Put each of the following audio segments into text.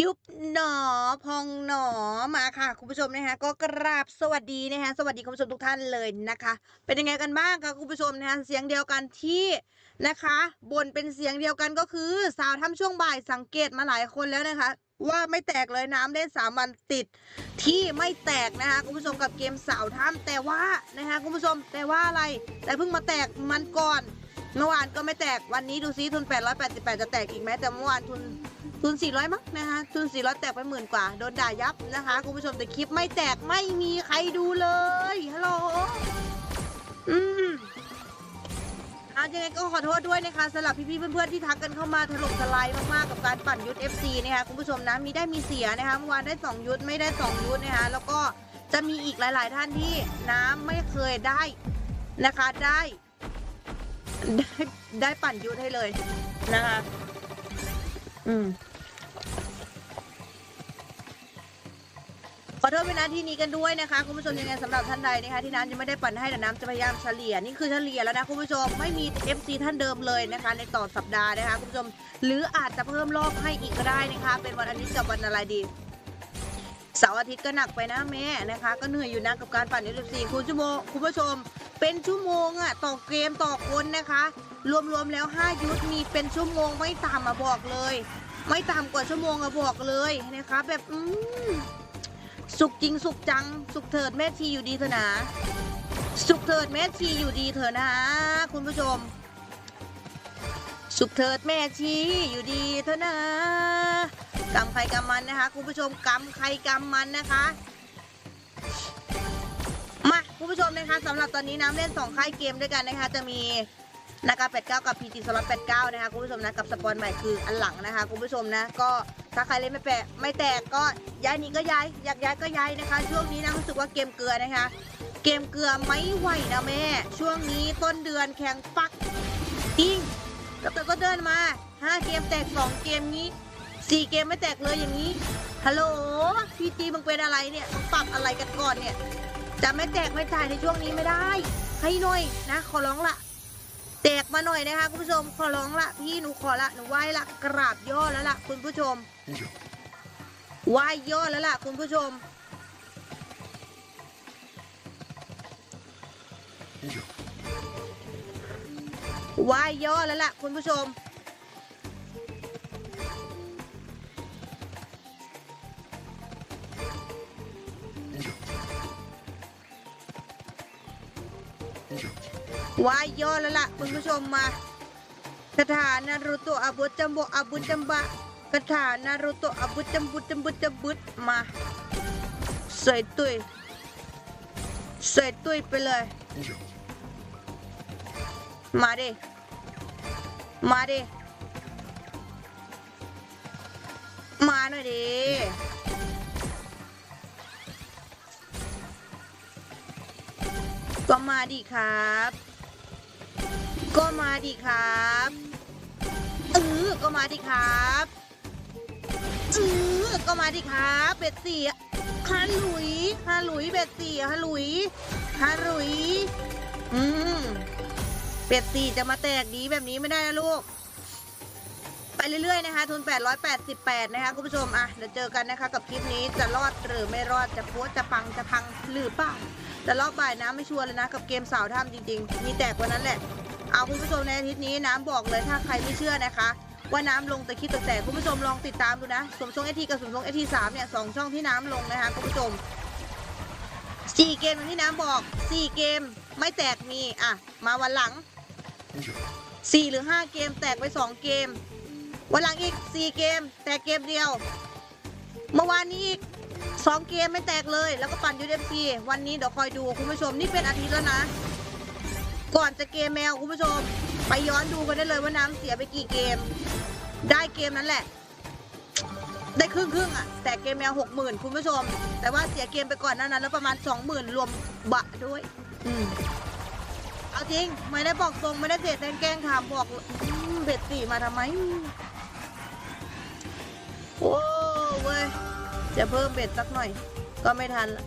ยุบหนอพองหนอมาค่ะ คุณผู้ชมนะคะก็กราบสวัสดีนะคะสวัสดีคุณผู้ชมทุกท่านเลยนะคะ เป็นยังไงกันบ้างคะคุณผู้ชมนะคะเสียงเดียวกันที่นะคะบนเป็นเสียงเดียวกันก็คือสาวทำช่วงบ่ายสังเกตมาหลายคนแล้วนะคะ ว่าไม่แตกเลยน้ำได้สามวันติดที่ไม่แตกนะคะคุณผู้ชมกับเกมสาวถ้ำแต่ว่านะคะคุณผู้ชมแต่ว่าอะไรแต่เพิ่งมาแตกมันก่อน เมื่อวานก็ไม่แตกวันนี้ดูซิทุน 888 จะแตกอีกไหมแต่เมื่อวานทุน ทุน400 มั้งนะคะทุน400 แตกไปหมื่นกว่า โดนด่ายับนะคะ คุณผู้ชมแต่คลิปไม่แตกไม่มีใครดูเลยฮัลโหลอืมอายังไงก็ขอโทษด้วยนะคะสำหรับพี่ๆเพื่อนๆที่ทักกันเข้ามาถล่มทลายมากๆกับการปั่นยุทธ FC นะคะคุณผู้ชมนะมีได้มีเสียนะคะเมื่อวานได้ 2 ยุทธไม่ได้ 2 ยุทธนะคะแล้วก็จะมีอีกหลายๆท่านที่น้ำไม่เคยได้นะคะได้ได้ได้ปั่นยุทธให้เลยนะคะอืม อโทษเวลาที่นี้กันด้วยนะคะคุณผู้ชมยังไงสำหรับท่านใดนะคะที่น้ำยังไม่ได้ปั่นให้แต่น้ำจะพยายามเฉลี่ยนี่คือเฉลี่ยแล้วนะคุณผู้ชมไม่มี FC ท่านเดิมเลยนะคะ ในต่อสัปดาห์นะคะคุณผู้ชม หรืออาจจะเพิ่มรอบให้อีกก็ได้นะคะ เป็นวันอาทิตย์กับวันอะไรดีเสาร์อาทิตย์ก็หนักไปนะแม่นะคะ ก็เหนื่อยอยู่นะกับการปั่น FC คุณชั่วโมงคุณผู้ชม เป็นชั่วโมงอะต่อเกมต่อคนนะคะ รวมๆแล้ว 5 ยุทธมีเป็นชั่วโมงไม่ต่ำมาบอกเลย ไม่ต่ำกว่าชั่วโมงอะบอกเลยนะคะ แบบอืม สุขจริงสุขจัง สุขเถิดแม่ชีอยู่ดีเถอะนะ สุขเถิดแม่ชีอยู่ดีเถอะนะ คุณผู้ชม สุขเถิดแม่ชีอยู่ดีเถอะนะกำใครกำมันนะคะ คุณผู้ชมกำใครกำมันนะคะมาคุณผู้ชมนะคะสำหรับตอนนี้น้ำเล่นสองค่ายเกมด้วยกันนะคะ จะมีนากา89 กับ PG สล็อต89 นะคะ คุณผู้ชมนะ กับสปอนใหม่คืออันหลังนะคะ คุณผู้ชมนะ ก็ ถ้าใครเล่นไม่แปะไม่แตกก็ย้ายนี้ก็ย้ายอยากย้ายก็ย้ายนะคะ ช่วงนี้นะรู้สึกว่าเกมเกลือนะคะ เกมเกลือไม่ไหวนะแม่ ช่วงนี้ต้นเดือนแข่งปักจริงแต่ก็เดินมาห้าเกมแตกสองเกมนี้สี่เกมไม่แตกเลยอย่างนี้ฮัลโหลพีจีมึงเป็นอะไรเนี่ยต้องปรับอะไรกันก่อนเนี่ยจะไม่แตกไม่จ่ายในช่วงนี้ไม่ได้ ให้หน่อยนะ ขอร้องละ แตกมาหน่อยนะคะคุณผู้ชมขอร้องละพี่หนูขอละหนูไหว้ละกราบย่อแล้วละคุณผู้ชมไหว้ย่อแล้วละคุณผู้ชมไหว้ย่อแล้วละคุณผู้ชม วายย่อแล้วล่ะคุณผู้ชมมาคาถานารุโตะอาบุจัมโบอาบุจัมบะคาถานารุโตะอาบุจัมบุจัมบุจัมบุดมาใส่ตุยใส่ตุยไปเลย มาดิมาดิมาหน่อยดิก็มาดิครับ ก็มาดิครับเออก็มาดิครับเออก็มาดิครับเบ็ดสี่ฮาหลุยฮาหลุยเบ็ดสี่ฮาหลุยฮาหลุยอืมเป็ดสี่จะมาแตกดีแบบนี้ไม่ได้นะลูก ไปเรื่อยๆนะคะ ทุน 888 นะคะคุณผู้ชมอะเดี๋ยวเจอกันนะคะ กับคลิปนี้จะรอดหรือไม่รอดจะพัวจะพังจะพังหรือเปล่าแต่รอบบ่ายน้ำไม่ชัวร์เลยนะ กับเกมสาวถ้ำจริง ๆ มีแตกวันนั้นแหละ เอาคุณผู้ชมในอาทิตย์นี้น้ำบอกเลยถ้าใครไม่เชื่อนะคะ ว่าน้ำลงแต่คิดแต่แตกคุณผู้ชมลองติดตามดูนะสมทรงเอทีกับสมทรงเอทีสามเนี่ยสองช่องที่น้ำลงนะคะคุณผู้ชมสี่เกมที่น้ำบอกสี่เกมไม่แตกมีอะมาวันหลังสี่หรือห้าเกมแตกไปสองเกม วันหลังอีกสี่เกม แตกเกมเดียว เมื่อวานนี้อีกสองเกมไม่แตกเลย แล้วก็ปั่นยูเอฟซีวันนี้เดี๋ยวคอยดูคุณผู้ชมนี่เป็นอาทิตย์แล้วนะ ก่อนจะเกมแมวคุณผู้ชม ไปย้อนดูกันได้เลยว่าน้ำเสียไปกี่เกม ได้เกมนั้นแหละ ได้ครึ่งครึ่งๆอะแต่เกมแมวหกหมื่นคุณผู้ชม แต่ว่าเสียเกมไปก่อนหนานั้น แล้วประมาณสองหมื่นรวมบะด้วย อืมเอาจริง ไม่ได้บอกตรงไม่ได้เสียแกล้งถามบอกเบ็ดสี่มาทำไมโอ้เว้ยจะเพิ่มเบ็ดสักหน่อย ก็ไม่ทันละ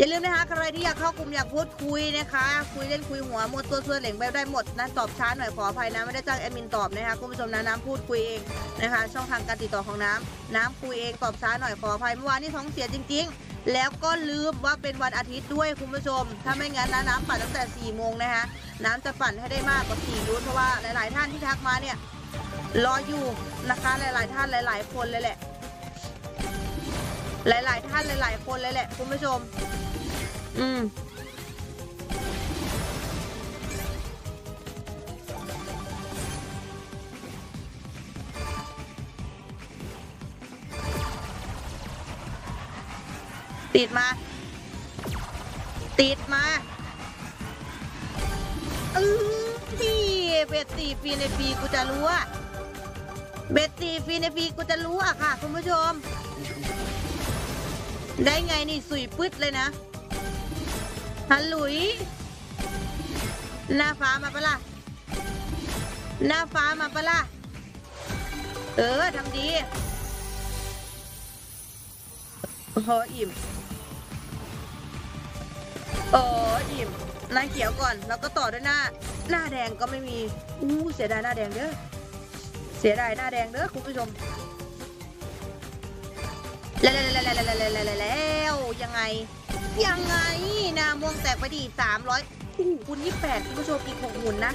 อย่าลืมนะคะใครที่อยากเข้ากลุ่มอยากพูดคุยนะคะ คุยเล่นคุยหัวหมดตัวส่วนเหล่งแบบได้หมดนะตอบช้าหน่อยขออภัยนะไม่ได้จ้างแอดมินตอบนะคะคุณผู้ชมนะน้ำพูดคุยเองนะคะ ช่องทางการติดต่อของน้ำน้ำคุยเองตอบช้าหน่อยขออภัยเมื่อวานนี้ท้องเสียจริง ๆ แล้วก็ลืมว่าเป็นวันอาทิตย์ด้วยคุณผู้ชม ถ้าไม่งั้นนะน้ำปั่นตั้งแต่4ี่โมงนะคะน้ำจะปั่นให้ได้มากกว่าสี่ยุทธเพราะว่าหลาย ๆ ท่านที่ทักมาเนี่ยรออยู่นะคะหลาย ๆ ท่านหลาย ๆ คนเลยแหละหลาย ๆ ท่านหลาย ๆ คนเลยแหละคุณผู้ชม อืมติดมา ติดมาเออพี่เบ็ดตีฟีในฟีกูจะรู้อะเบ็ดตีฟีในฟีกูจะรู้อะค่ะ คุณผู้ชม ได้ไงนี่สุยปึ๊ดเลยนะ ฮัลลุย หน้าฟ้ามาปะล่ะ หน้าฟ้ามาปะล่ะ เออทำดีโอ้อิ่ม โอ้อิ่ม หน้าเขียวก่อน แล้วก็ต่อด้วยหน้า หน้าแดงก็ไม่มี อู้เสียดายหน้าแดงเด้อ เสียดายหน้าแดงเด้อคุณผู้ชม แล้วแล้วแล้วแล้วแล้วแล้วแล้วยังไง ยังไงนาม่วงแตกไปดีสามร้อยอู้คุณยี่แปดคุณผู้ชมอีกหกหมุนนะ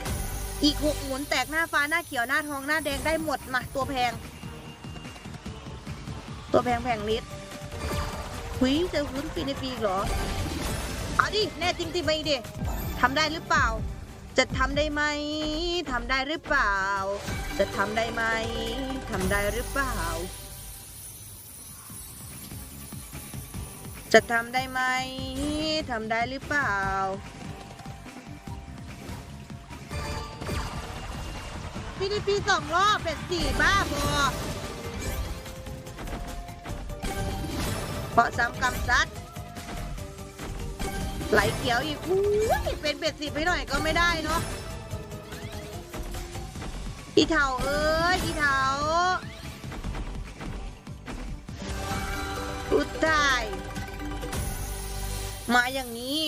อีกหกหมุนแตกหน้าฟ้าหน้าเขียวหน้าทองหน้าแดงได้หมดมาตัวแพง ตัวแพงแพงลิตรหุยจอหุ้นปีในปีเหรอ เอาดิ แน่จริงจริงไปดิทำได้หรือเปล่า จะทำได้ไหมทำได้หรือเปล่า จะทำได้ไหมทำได้หรือเปล่า จะทำได้ไหมทำได้หรือเปล่า พี่ด้ปีสองรอบเป็นสี่บ้าบอเพราะซ้ำกำซัดไหลเขียวอีกอู้ยเป็นเบ็ดสิบไปหน่อยก็ไม่ได้เนาะอีเถาเอ้ยอีเถาอุดตาย มาอย่างนี้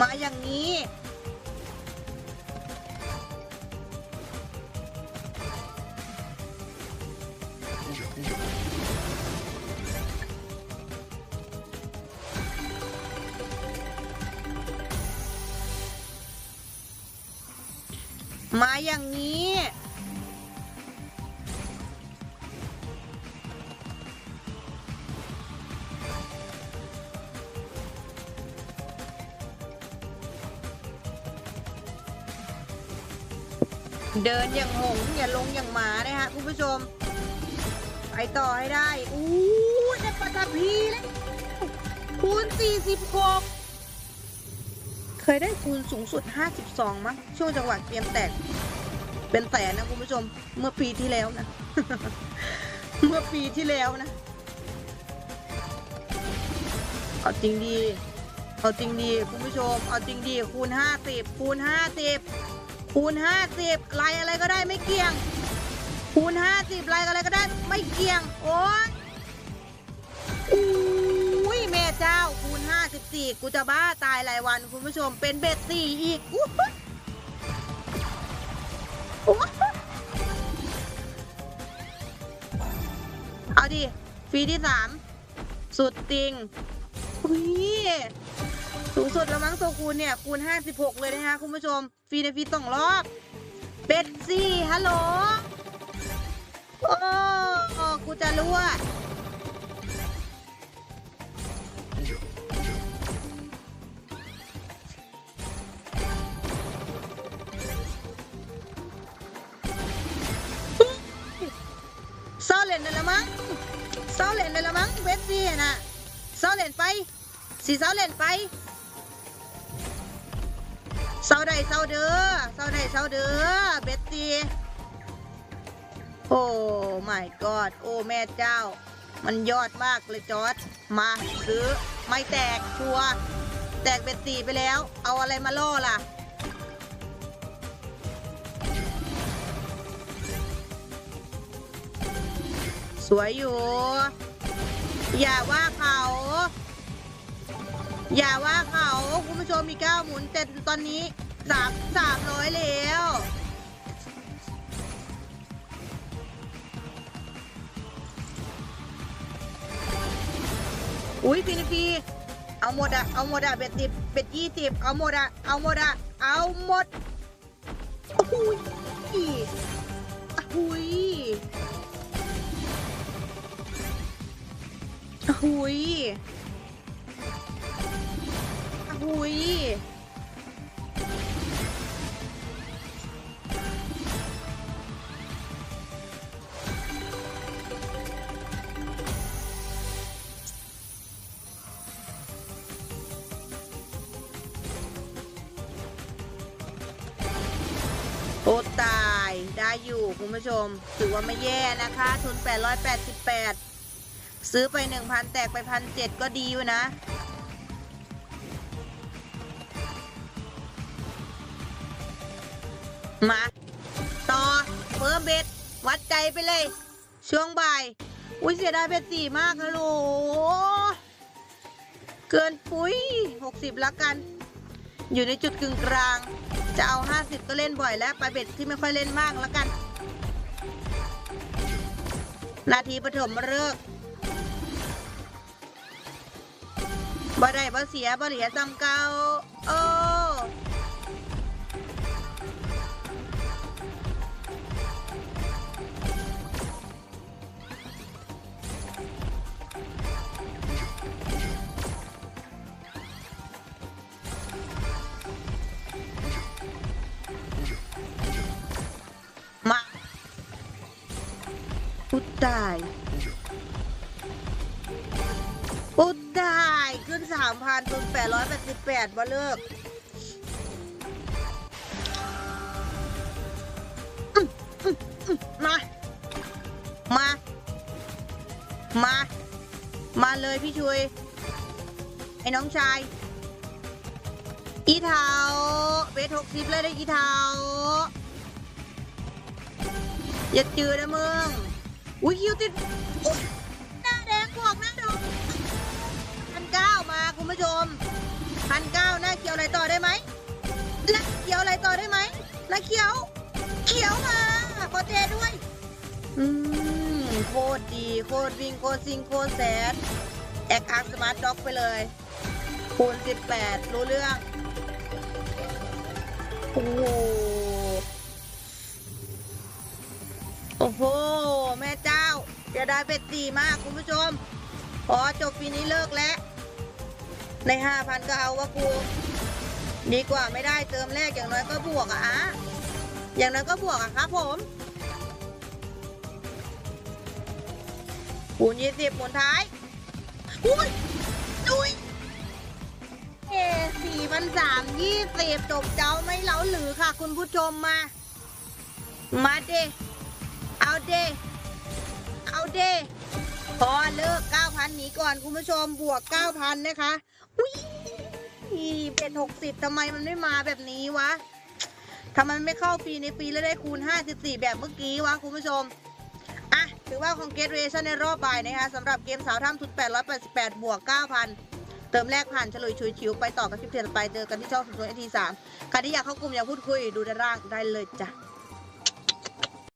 มาอย่างนี้ มาอย่างนี้ เดินอย่างหงอย่าลงอย่างหมานะฮะคุณผู้ชม ไปต่อให้ได้ อู้ได้ปัตภีแล้วคูณ 46 เคยได้คูณสูงสุด 52 มั้งช่วงจังหวะเกมแตก เป็นแสนนะคุณผู้ชม เมื่อปีที่แล้วนะ เมื่อปีที่แล้วนะ เอาจริงดี เอาจริงดีคุณผู้ชม เอาจริงดีคูณ 50 คูณ 50 คูณ 50ลายอะไรก็ได้ไม่เกี่ยง คูณ 50ลายอะไรก็ได้ไม่เกี่ยง โอ๊ยอุ้ยแม่เจ้าคูณ 54 กูจะบ้าตายรายวันคุณผู้ชมเป็นเบ็ดสี่อีกอู้เอาดิ ฟรีที่สาม สุดติงอุ้ย สูงสุดแล้วมั้งโซคูณเนี่ย คูณ 56 เลยนะคะคุณผู้ชม ฟรีในฟรีสองรอบ เป็ดซี่ฮัลโหล โอ้กูจะรู้ว่าเศร้าเล่นเลยละมั้งเศร้าเล่นเลยละมั้งเบสซี่น่ะเศร้าเล่นไปสีเศร้าเล่นไป เศร้าใดเศร้าเด้อเศร้าใดเศร้าเด้อเบสซี่โอ้ my god โอ้แม่เจ้า มันยอดมากเลยจอร์ดมาซื้อไม่แตกชัวแตกเป็นตีไปแล้ว เอาอะไรมาล่อล่ะ สวยอยู่ อย่าว่าเขา อย่าว่าเขา คุณผู้ชมมีเก้าหมุนแต่ตอนนี้สามสามร้อยแล้วอุ้ยพีนพีเอาหมดอะเอาหมดอะเบ็ดสิบเบ็ดยี่สิบเอาหมดอะเอาหมดอะเอาหมดอุ้ยอุ้ยอุ้ย อุ้ยโอ้ตายได้อยู่คุณผู้ชม ถือว่าไม่แย่นะคะ ทุน 888 ซื้อไป 1,000 แตกไปพันเจ็ดก็ดีอยู่นะ มา ต่อเพิ่มเบ็ด วัดใจไปเลย ช่วงบ่าย อุ้ยเสียดายเบ็ดสี่มากฮัลโหลเกินปุ้ยหกสิบละกัน อยู่ในจุดกึ่งกลาง จะเอาห้าสิบก็เล่นบ่อยแล้ว ไปเบ็ดที่ไม่ค่อยเล่นมากละกัน นาทีปฐมฤกษ์บ่ได้บ่เสียบ่เหลียซ้ำเก่าโอ้าย อุยตายขึ้นสามพันจนแปดร้อยแปดสิบแปดบ่เลิกมา มา มา มาเลยพี่ชุย ไอ้น้องชาย อีเทาเบสหกสิบเลยได้อีเทาอย่าจืดนะมึง อุ้ยคิวติดหน้าแดงบวกหน้าดงพันเก้ามาคุณผู้ชมพันเก้าหน้าเขียวอะไรต่อได้ไหมหน้าเขียวอะไรต่อได้ไหมหน้าเขียว เขียวมาขอเทด้วย อืมโคตรดีโคตรวิ่งโคตรซิงโคตรแสนแอคอาร์สมาร์ทด็อกไปเลยคูณ18รู้เรื่อง โอ้โหโอ้โห แม่เจ้า จะได้เป็ดดีมากคุณผู้ชม พอจบปีนี้เลิกแล้ว ใน5,000ก็เอาว่ากู ดีกว่าไม่ได้เติมแรกอย่างน้อยก็บวกอะอะอย่างน้อยก็บวกอะครับผมคูณยี่สิบหมุนท้ายอุ้ยอุ้ยเอสี่พันสามยี่สิบจบเจ้าไม่เล้าหรือค่ะ คุณผู้ชมมา มาเดเอาเด เดพอเลิกเก้าพันหนีก่อนคุณผู้ชมบวกเก้าพันนะคะ อุ้ยเป็นหกสิบทำไมมันไม่มาแบบนี้วะทำไมมันไม่เข้าฟรีในฟรีแล้วได้คูณ 54 แบบเมื่อกี้วะคุณผู้ชม อะ ถือว่าคองเกตเรชั่นในรอบบ่ายนะคะสำหรับเกมสาวถ้ำทุน888 บวก 9,000 เติมแรกผ่านฉลุยชุยชิวไปต่อกับคลิปเทนไปเจอกันที่ช่องสุดท้ายทีสามใครที่อยากเข้ากลุ่มอยากพูดคุยดูด้านล่างได้เลยจ้ะ